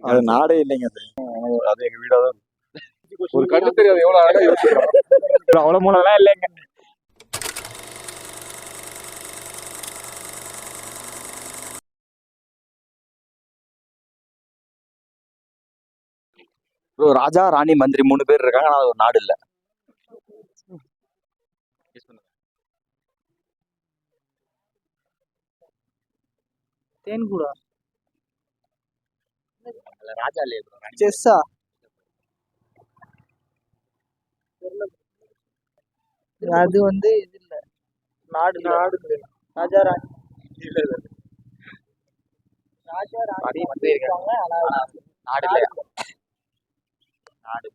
அது நாடே இல்லைங்க அது. அது எங்க வீடா தான் ஒரு கண்ணு தெரியாது எவ்வளவு அழகா யோசிக்கிறோம். அவ்வளவு மூலம்லாம் இல்லைங்க. ப்ரோ ராஜா ராணி மந்திரி மூணு பேர் இருக்காங்க ஆனா அது ஒரு நாடு இல்ல. தேன்கூடா? ராஜா செஸ்ஸா அது வந்து இது இல்ல. நாடு நாடு ராஜா ராணி ராஜா ராணி வந்து நாடு இல்லையா நாடு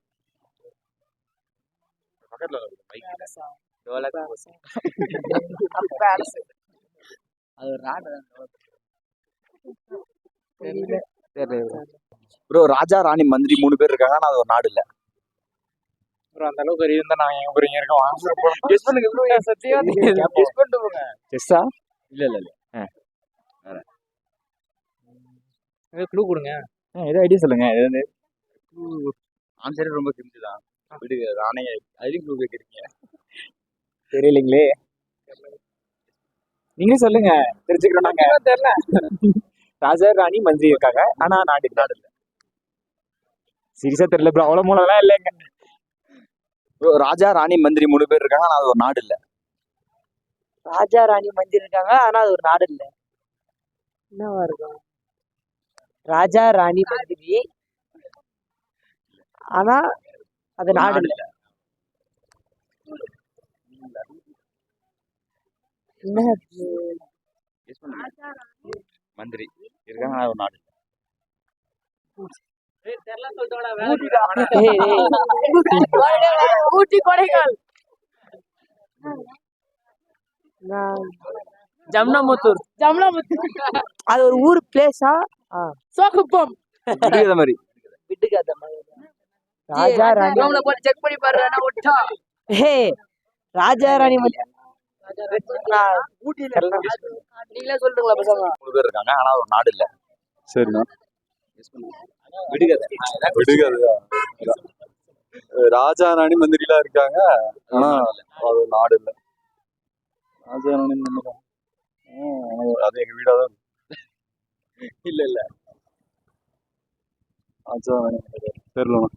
பக்கத்துல இல்ல. அது தெரியல. ப்ரோ ராஜா ராணி மந்திரி மூணு பேர் இருக்காங்க. ஆனா அது ஒரு நாடு இல்ல. அப்புறம் அந்த அளவுக்கு அறிவு தான் நாங்க எங்க போறீங்க இருக்கோம் கெஸ் பண்ணுங்க ப்ரோ சத்தியம் கெஸ் பண்ணிட்டு போங்க செஸ்ஸா இல்ல இல்ல இல்ல. க்ளூ கொடுங்க. ஏதோ ஐடியா சொல்லுங்க. இது வந்து ஆன்சரே ரொம்ப சிம்பிள் தான். விடுங்க நானே அதுலயும் க்ளூ கேட்குறீங்க தெரியலீங்களே. நீங்க சொல்லுங்க. தெரிஞ்சுக்கிறோம் நாங்க. தெரியல. ராஜா ராணி மந்திரி இருக்காங்க ஆனா நாடு நாடு இல்ல சீரியஸா தெரியல ப்ரோ அவ்வளவு மூலம்லாம் இல்லைங்க. ப்ரோ ராஜா ராணி மந்திரி மூணு பேர் இருக்காங்க. ஆனா அது ஒரு நாடு இல்ல. ராஜா ராணி மந்திர் இருக்காங்க. ஆனா அது ஒரு நாடு இல்ல. என்னவா இருக்கும்? ராஜா ராணி மந்திரி. ஆனா அது நாடு இல்ல. என்ன மந்திரி. இருக்காங்க. ஆனா ஒரு நாடு இல்ல. ஏய், ஏய். ஊட்டி கொடைக்கால் ஜம்னாமுத்தூர். ஜம்னாமுத்தூர். அது ஒரு ஊர் பிளேஸா சோகுப்பம். விடுகதை மாதிரி ராஜா ராணி. போட்டு செக் பண்ணி பாரு விட்டா ஹே ராஜா ராணி நான் நீங்களே சொல்றீங்களா பசங்க மூணு பேர் இருக்காங்க ஆனா ஒரு நாடு இல்ல. சரிண்ணா விடுகதை. விடுகாது ராஜா ராணி மந்திரிலாம் இருக்காங்க ஆனா அது நாடு இல்ல. ராஜா ராணி மந்திரி. அது எங்க வீடா தான் இல்ல இல்ல. ராஜா ராணி மந்திரி. தெரியலண்ணா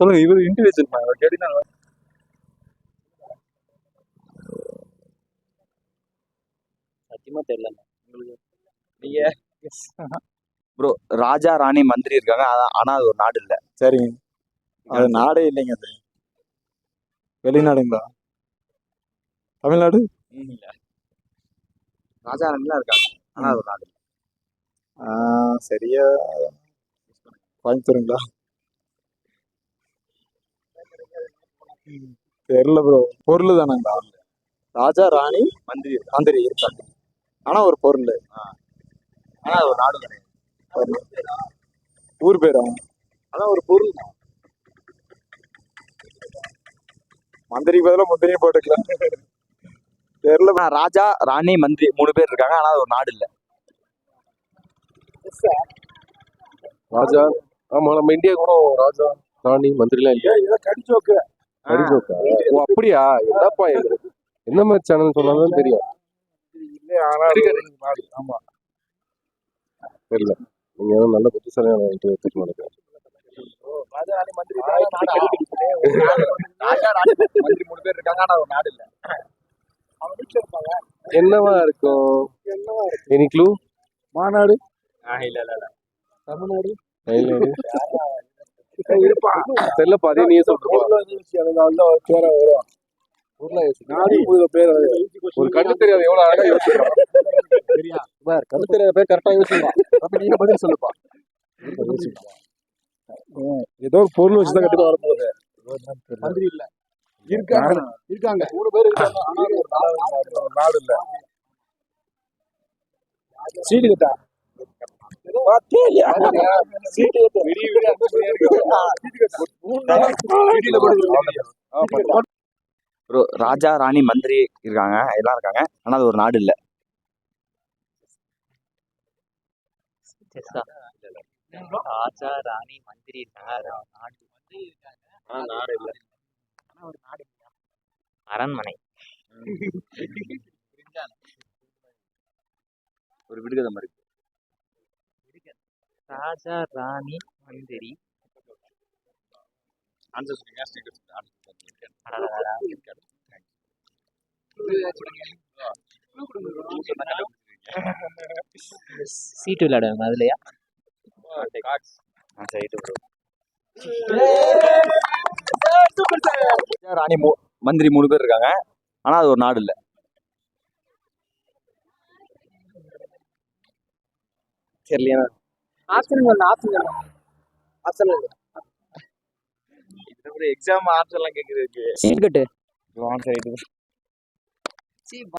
சொல்லுங்க இவர் இன்டிவிஜுவல் கேட்டீங்கன்னா சத்தியமா தெரியல. உங்களுக்கு நீங்க ப்ரோ ராஜா ராணி மந்திரி இருக்காங்க. ஆனா- அது ஒரு நாடு இல்ல. சரிங்க அது நாடே இல்லைங்க அது. வெளிநாடுங்களா? தமிழ்நாடு? ராஜா ராணிலாம் இருக்காங்க. ஆனா அது ஒரு நாடு சரியா. கோயம்புத்தூருங்களா? தெரியல ப்ரோ பொருள் தானங்களா? ராஜா ராணி மந்திரி மந்திரி இருக்காங்க. ஆனா ஒரு பொருள் ஆனா ஒரு நாடு கிடையாது ஊர் பேரா? அதான் ஒரு பொருள் மந்திரிக்கு பதிலா முந்திரியும் போட்டுக்கலாம். தெரியல. ஆனா ராஜா ராணி மந்திரி மூணு பேர் இருக்காங்க. ஆனா அது ஒரு நாடு இல்ல. ராஜா ஆமா நம்ம இந்தியா கூட ராஜா ராணி மந்திரிலாம் இல்லையா கடிச்சோக்கு. கடிஜோக்கா ஓ அப்படியா? என்னப்பா என்ன மாதிரி சேனல் சொன்னாலும் தெரியும். ஆமா. தெரியல. நீங்க ஏதோ நல்ல புத்திசாலியான எடுத்துக்க நினைக்கிறேன். ராஜா ராணி மந்திரி ராஜா ராணி மந்திரி மூணு பேர் இருக்காங்க ஆனா அது ஒரு நாடு இல்ல. என்னவா இருக்கும்? எனி க்ளூ மாநாடு? இல்ல இல்ல இல்ல. தமிழ்நாடு? தெரியலப்பா அதே நீயே சொல்றப்பா. பேரா வரும். ஒரு கண்ணு தெரியாது எவ்வளவு அழகா யோசிக்கிறோம் கண்ணு தெரியாத பேர் கரெக்டா யோசிக்கலாம் அப்ப நீங்க பதில் சொல்லுப்பா. ஏதோ ஒரு பொருள் வச்சுதான் கண்டிப்பா வரப்போகுது. மந்திரி இல்ல. இருக்காங்க. இருக்காங்க. மூணு பேர் இருக்காங்க. நாடு இல்ல. சீட்டு கட்டா? சீட்டு கட்டா? ராஜா ராணி மந்திரி இருக்காங்க. எல்லாம் இருக்காங்க. ஆனா அது ஒரு நாடு இல்ல. ராஜா ராணி மந்திரி இருக்காங்க. நாடு ஆனா நாடு இல்ல. ஆனா ஒரு நாடு இல்லையா? அரண்மனை. ஒரு விடுகதை மாதிரி ராஜா ராணி மந்திரி. ஆன்சர் சொல்லுங்க. சீட்டு விளையாடுவாங்க அதுலயா ராணி மூ மந்திரி மூணு பேர் இருக்காங்க ஆனா அது ஒரு நாடு இல்லை தெரியலையா ஆப்ஷன் சொல்லு ஆப்ஷன் ஆப்ஷன் எக்ஸாம் ஆன்சர் எல்லாம் கேக்குது ஆன்சர்